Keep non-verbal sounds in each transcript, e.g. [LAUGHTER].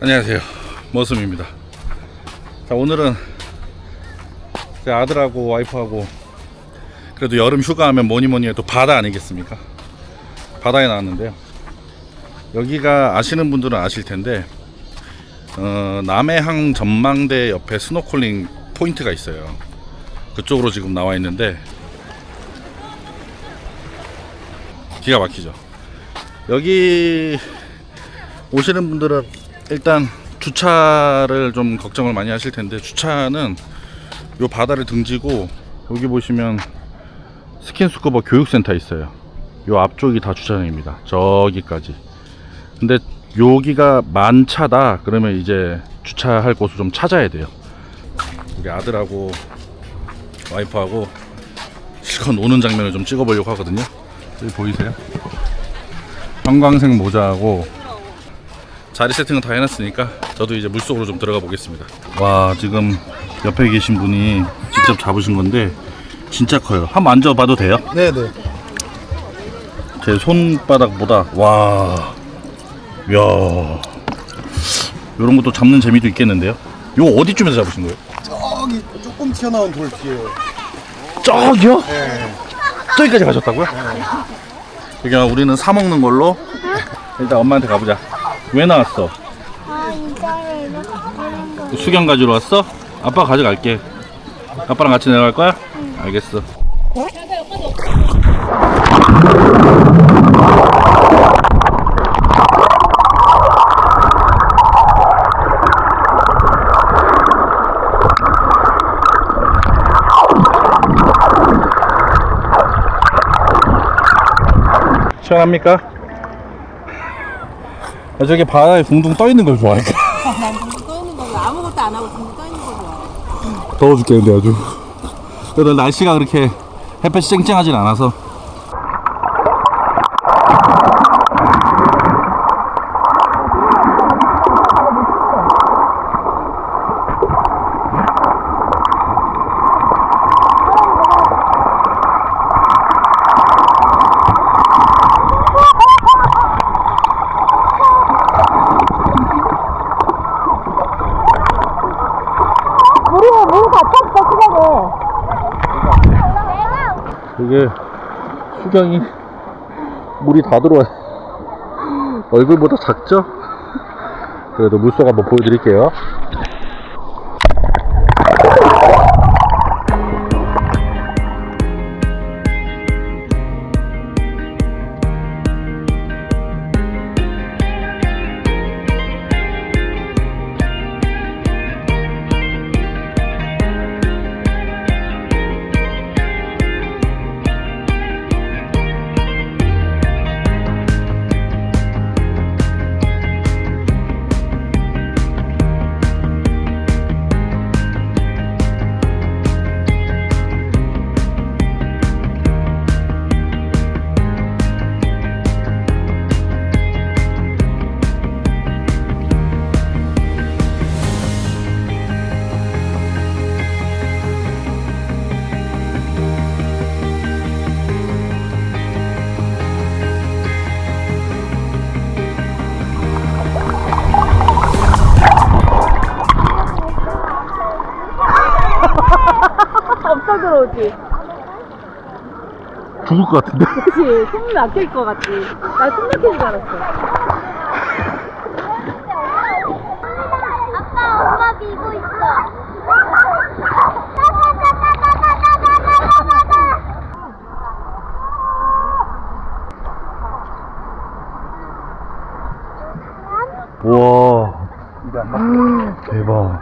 안녕하세요. 머슴입니다. 자 오늘은 제 아들하고 와이프하고 그래도 여름 휴가하면 뭐니뭐니 해도 바다 아니겠습니까? 바다에 나왔는데요. 여기가 아시는 분들은 아실 텐데 어, 남해항 전망대 옆에 스노클링 포인트가 있어요. 그쪽으로 지금 나와 있는데 기가 막히죠. 여기 오시는 분들은 일단 주차를 좀 걱정을 많이 하실 텐데 주차는 요 바다를 등지고 여기 보시면 스킨스쿠버 교육센터 있어요. 요 앞쪽이 다 주차장입니다. 저기까지. 근데 여기가 만차다 그러면 이제 주차할 곳을 좀 찾아야 돼요. 우리 아들하고 와이프하고 실컷 노는 장면을 좀 찍어보려고 하거든요. 여기 보이세요? 형광색 모자하고 자리 세팅은 다 해놨으니까 저도 이제 물속으로 좀 들어가 보겠습니다. 와 지금 옆에 계신 분이 직접 잡으신 건데 진짜 커요. 한 번 만져봐도 돼요? 네네. 제 손바닥보다 와, 야, 이런 것도 잡는 재미도 있겠는데요? 이거 어디쯤에서 잡으신 거예요? 저기 조금 튀어나온 돌 뒤에요. 저기요? 네. 저기까지 가셨다고요? 그냥 우리는 사 먹는 걸로 일단 엄마한테 가보자. 왜 나왔어? 아, 이거를 이렇게 거. 수경 가지러 왔어? 아빠 가져갈게. 아빠랑 같이 내려갈 거야? 알겠어. 시원합니까? 나 저기 바다에 붕둥 떠 있는 걸 좋아해. [LAUGHS] 난 둥둥 떠 있는 거 아무것도 안 하고 둥둥 떠 있는 거 좋아. 더워 죽겠는데 아주 그래도 날씨가 그렇게 햇볕이 쨍쨍하진 않아서 갇혔어, 수경에. 이게 수경이 물이 다 들어와요 얼굴보다 작죠? 그래도 물속 한번 보여드릴게요 죽을 것 같은데 그치. 숨 막힐 것 같지. 나 숨 막히는 줄 알았어. 아빠, 엄마 비고 있어. 우와 대박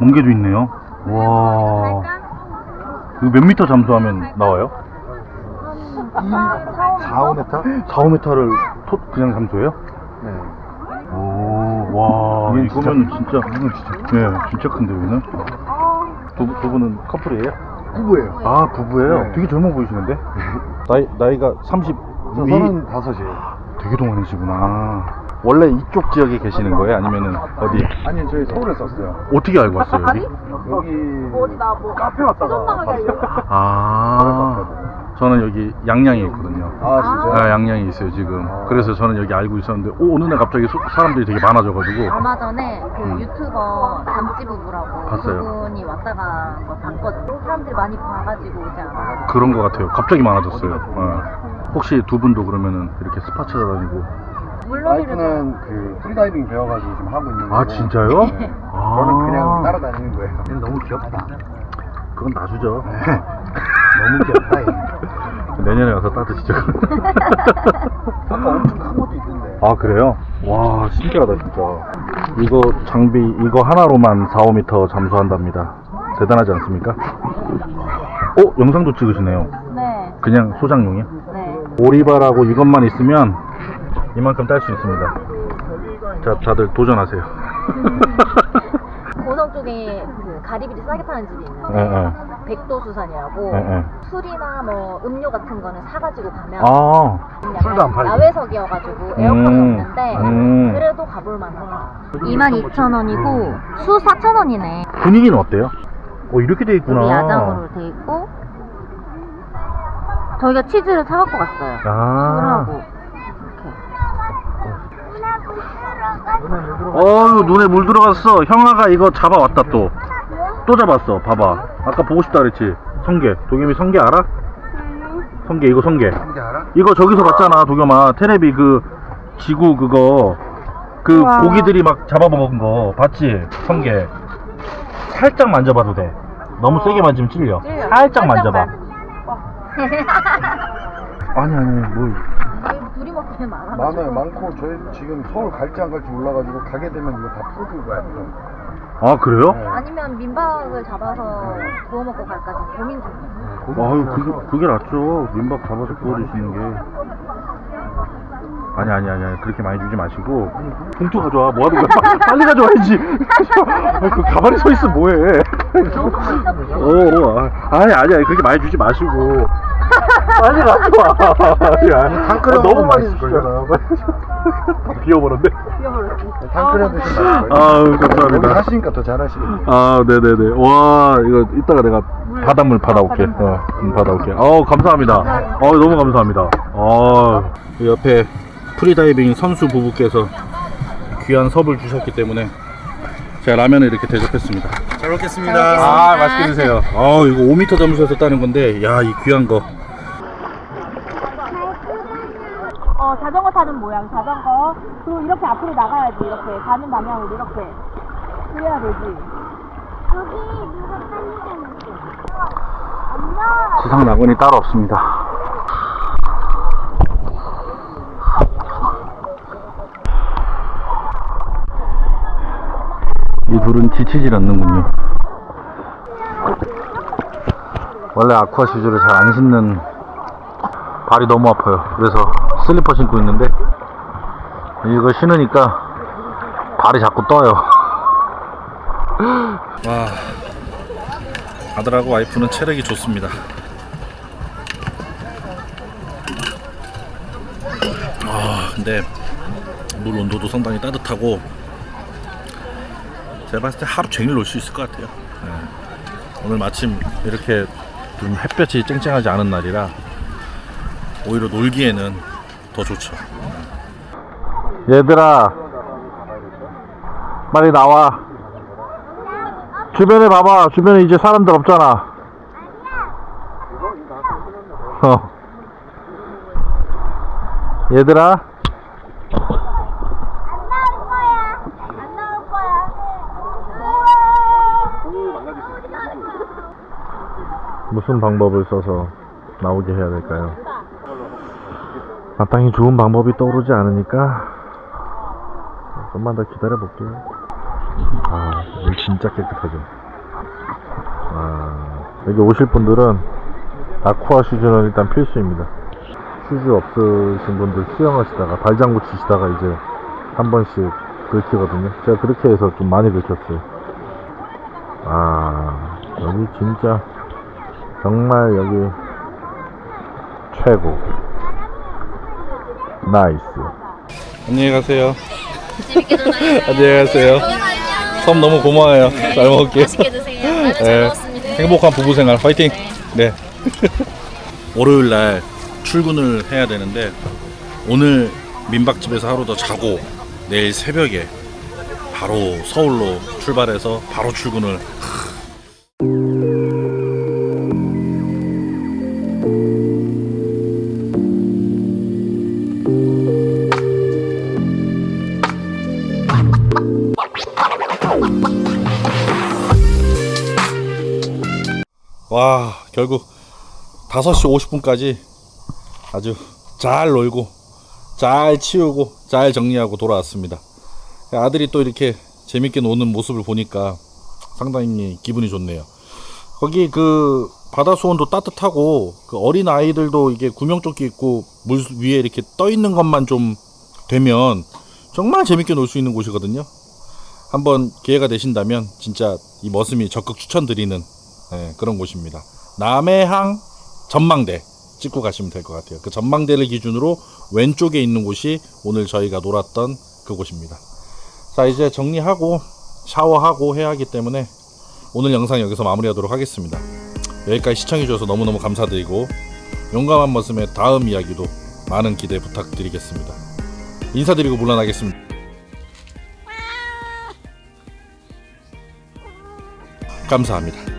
멍게도 있네요 와 이거 몇 미터 잠수하면 나와요? 4, 5m? 4, 5m를 토 그냥 잠수해요? 네. 오, 와, 이거면 진짜, 이건 진짜 네, 진짜 큰데, 여기는? 두, 두 분은 커플이에요? 부부예요. 아, 부부예요? 네. 되게 젊어 보이시는데? 나이, 나이가 30, 저 위, 35이에요. 되게 동안이시구나. 원래 이쪽 지역에 계시는 거예요? 아니면은, 어디? 아니, 저희 서울에 썼어요. 어떻게 알고 왔어요, 여기? 여기 어디 나 뭐. 카페 왔다가. 아, 저는 여기 양양에 있거든요. 아 진짜요? 아, 양양에 있어요 지금. 그래서 저는 여기 알고 있었는데 오, 어느 날 갑자기 소- 사람들이 되게 많아져가지고 얼마 전에 그 음. 유튜버 담지 부부라고 봤어요. 그분이 왔다 간거 봤거든요. 사람들이 많이 봐가지고 오지 않아. 그런 것 같아요. 갑자기 많아졌어요. 어. 혹시 두 분도 그러면은 이렇게 스파 찾아다니고? 물놀이를 와이프는 그 프리다이빙 배워가지고 지금 하고 있는 아 거고 진짜요? 네. 아, 저는 그냥 따라다니는 거예요 너무 귀엽다 [LAUGHS] 그건 놔주죠. [LAUGHS] 너무 귀엽다 얘 내년에 와서 따드시죠. [LAUGHS] 아까 엄청 큰 것도 있던데 아 그래요? 와 신기하다 진짜. 이거 장비 이거 하나로만 4, 5m 잠수한답니다. 대단하지 않습니까? 어 영상도 찍으시네요. 네, 그냥 소장용이요? 네. 오리발하고 이것만 있으면 이만큼 딸 수 있습니다. 자 다들 도전하세요. [LAUGHS] 쪽에 그 가리비를 싸게 파는 집이 있는데 예, 예. 백도수산이라고 예, 예. 술이나 뭐 음료 같은 거는 사가지고 가면 아 약간 술도 안 팔고. 야외석이어가지고 에어컨이 음, 없는데 음. 그래도 가볼 만하다. 22,000원이고 수 4,000원이네. 분위기는 어때요? 어 이렇게 돼 있구나. 야장으로 돼 있고 저희가 치즈를 사갖고 갔어요. 아. 술하고 이렇게. 어우 눈에 물 들어갔어. 형아가 이거 잡아왔다 또. 또 잡았어. 봐봐. 아까 보고 싶다 그랬지. 성게. 도겸이 성게 알아? 성게 이거 성게. 알아? 이거 저기서 봤잖아 도겸아. 테레비 그 지구 그거 그 우와. 고기들이 막 잡아먹은 거 봤지? 성게. 살짝 만져봐도 돼. 너무 세게 만지면 찔려. 찔려. 살짝 만져봐. [LAUGHS] 아니 아니 뭐. 먹기는 많아. 많아요. 많고 저희 지금 서울 갈지 안 갈지 몰라가지고 가게 되면 이거 다 풀고 가야 돼요 아 그래요? 네. 아니면 민박을 잡아서 구워 먹고 갈까 지금 고민 중이에요. 아유 그게 그게 낫죠. 민박 잡아서 구워 드시는 게. 아니 아니 아니 아니 그렇게 많이 주지 마시고. 봉투 가져와. 뭐 하는 거야? 빨리 가져와야지. 아, [LAUGHS] 그 가만히 서 있으면 뭐해. [LAUGHS] 어, 어 아, 아니 아니 아니 그렇게 많이 주지 마시고 빨리 가져와 야, 탕크를 아, 너무 많이 맛있을걸요? 주시잖아 비워버렸네 탕크레 드시면 아유, 감사합니다. 오늘 하시니까 더 잘하시겠네요 아, 네네네. 와, 이거 이따가 내가 바닷물 받아올게. 어, 음, 받아올게. 어우, 감사합니다. 어, 너무 감사합니다. 어, 이 옆에 프리다이빙 선수 부부께서 귀한 섭을 주셨기 때문에 제가 라면을 이렇게 대접했습니다. 잘 먹겠습니다 아, 맛있게 드세요. 어, 이거 5m 잠수에서 따는 건데, 야, 이 귀한 거. 어 자전거 타는 모양 자전거 그리고 이렇게 앞으로 나가야지 이렇게 가는 방향으로 이렇게 그래야 되지 여기 누가 빨리 엄마 지상 낙원이 따로 없습니다. 이 둘은 지치질 않는군요. 원래 아쿠아 슈즈를 잘 안 신는 발이 너무 아파요. 그래서 슬리퍼 신고 있는데 이거 신으니까 발이 자꾸 떠요. [LAUGHS] 와, 아들하고 와이프는 체력이 좋습니다. 아, 근데 물 온도도 상당히 따뜻하고 제가 봤을 때 하루 종일 놀 수 있을 것 같아요. 예. 오늘 마침 이렇게 좀 햇볕이 쨍쨍하지 않은 날이라 오히려 놀기에는 더 좋죠. 얘들아, 빨리 나와. 주변에 봐봐. 주변에 이제 사람들 없잖아. 어. 얘들아. 무슨 방법을 써서 나오게 해야 될까요? 마땅히 좋은 방법이 떠오르지 않으니까 좀만 더 기다려 볼게요. 아, 물 진짜 깨끗하죠. 아, 여기 오실 분들은 아쿠아 슈즈는 일단 필수입니다. 슈즈 없으신 분들 수영하시다가 발장구 치시다가 이제 한 번씩 긁히거든요. 제가 그렇게 해서 좀 많이 긁혔어요. 아, 여기 진짜 정말 여기 최고. 나이스. 안녕히 가세요. 재밌게 놀아요. [LAUGHS] 안녕히 가세요. 섬 너무 고마워요. 잘 먹을게요. 맛있게 드세요. 아유, 잘 네. 먹었습니다. 행복한 부부 생활 화이팅. 네. 월요일 날 출근을 해야 되는데 오늘 민박집에서 하루 더 자고 내일 새벽에 바로 서울로 출발해서 바로 출근을 와 결국 5시 50분까지 아주 잘 놀고 잘 치우고 잘 정리하고 돌아왔습니다. 아들이 또 이렇게 재밌게 노는 모습을 보니까 상당히 기분이 좋네요. 거기 그 바다 수온도 따뜻하고 그 어린 아이들도 이게 구명조끼 입고 물 위에 이렇게 떠 있는 것만 좀 되면 정말 재밌게 놀 수 있는 곳이거든요. 한번 기회가 되신다면 진짜 이 머슴이 적극 추천드리는 예, 그런 곳입니다. 남해항 전망대 찍고 가시면 될 것 같아요. 그 전망대를 기준으로 왼쪽에 있는 곳이 오늘 저희가 놀았던 그곳입니다. 자 이제 정리하고 샤워하고 해야 하기 때문에 오늘 영상 여기서 마무리하도록 하겠습니다. 여기까지 시청해주셔서 너무너무 감사드리고 용감한 머슴의 다음 이야기도 많은 기대 부탁드리겠습니다. 인사드리고 물러나겠습니다. 감사합니다.